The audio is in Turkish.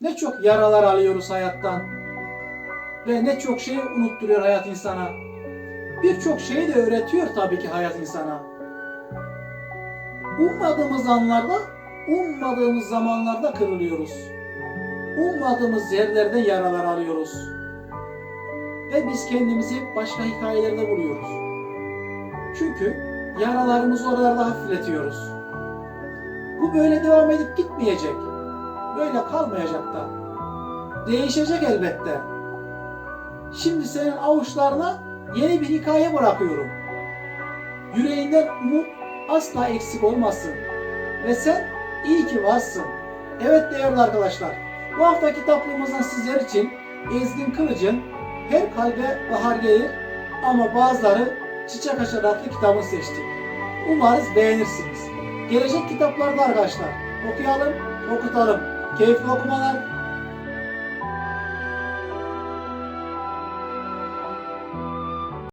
Ne çok yaralar alıyoruz hayattan. Ve ne çok şey unutturuyor hayat insana. Birçok şeyi de öğretiyor tabii ki hayat insana. Ummadığımız anlarda, ummadığımız zamanlarda kırılıyoruz. Ummadığımız yerlerde yaralar alıyoruz. Ve biz kendimizi başka hikayelerde buluyoruz. Çünkü yaralarımızı oralarda hafifletiyoruz. Bu böyle devam edip gitmeyecek. Böyle kalmayacak da. Değişecek elbette. Şimdi senin avuçlarına yeni bir hikaye bırakıyorum. Yüreğinden umut asla eksik olmasın. Ve sen iyi ki varsın. Evet değerli arkadaşlar, bu hafta kitaplığımızdan sizler için Ezgin Kılıç'ın Her Kalbe Bahar Gelir ama bazıları Çiçek Açar adlı kitabını seçtik. Umarız beğenirsiniz. Gelecek kitaplarda arkadaşlar okuyalım, okutalım. Keyifli okumalar,